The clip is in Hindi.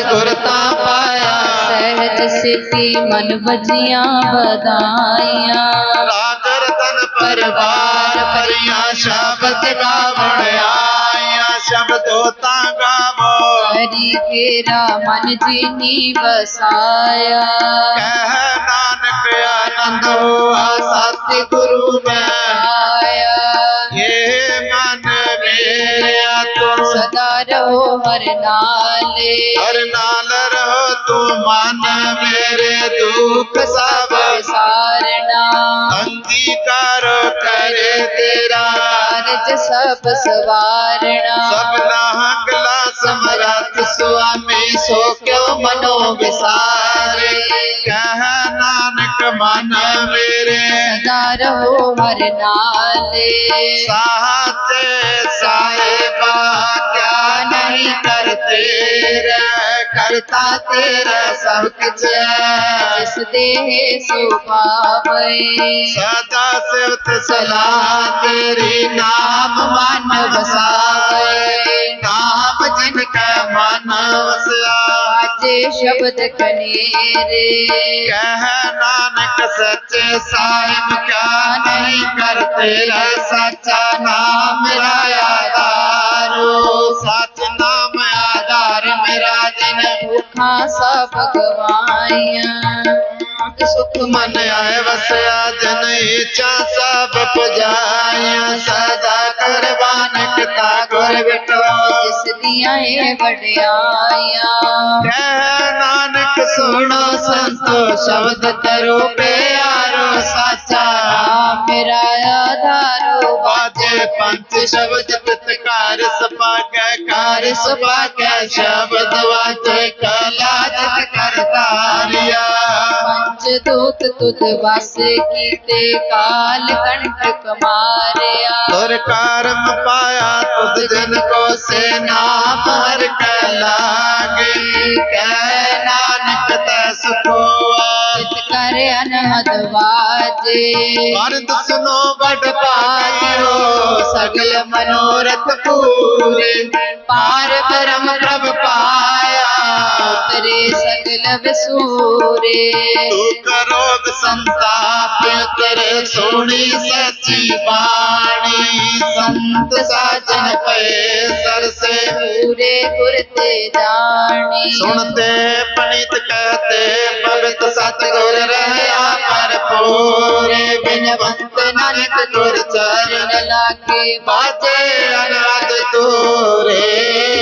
सतगुरता पाया। सहज सिद्धि मन बजिया बदाइया राज रतन परिवार परिया शब्द गावण शब्द होता गावो। हरि तेरा मन जीनी बसाया। कह नानक आनंद हुआ सतगुरु में। सदा रहो हर नाल। हर नाल रहो तू मन मेरे दुख सब। सारना। अंगीकार करे तेरा। अर्ज़ सब सवारना। सब नाहला समरथ स्वामी सो क्यों मनो विसारे? कह नानक मन मेरे। सदा रहो हर नाल। साहते सा तेरा करता तेरा सब कुछ। जिस देह सो पावे। सदा सिर्फ़ सलाह तेरी नाम मान बसावे। नाम जिनका मान बसा शब्द कनेरे। कह नानक सच साहिब क्या नहीं कर तेरा सच्चा नाम मेरा यादारो सच नाम सुख मन आए वसया जन इच्छा सब सदा करवान इस दिया नानक सुनो संतो शब्द तरो प्यारो साचा। मेरा आधारो बाजे पंच शब्द पृथकार सपा कार सपा के शब्द वाचे कला करतारिया पंच दूत तुद वास की ते काल कंटक मारिया और कारम पाया तुद जन को से नाम हर कला गई कै नानक तै सुखो ਚਿਤ ਕਰ ਅਨਹਦ ਵਾਜੇ। ਮਰਦ ਸੁਨੋ ਬੜ ਪਾਇਓ ਸਗਲ ਮਨੋਰਥ ਪੂਰੇ। ਪਾਰ ਬ੍ਰਹਮ ਪ੍ਰਭ ਪਾਇਆ ਉਤਰੇ ਸਗਲ ਵਿਸੂਰੇ। ਦੁਖ ਰੋਗ ਸੰਤਾਪ ਤੇਰੇ ਸੋਣੀ ਸੱਚੀ ਬਾਣੀ। ਸੰਤ ਸਾਜਨ ਪਏ ਸਰਸੇ। ਪੂਰੇ ਗੁਰ ਤੇ ਜਾਣੀ। ਸੁਣਤੇ ਪਣਿਤ ਕਹਤੇ ਭਗਤ ਸਤਿਗੁਰ भक्त नानक तोर चरण लागे बाजे अनुराग तोरे।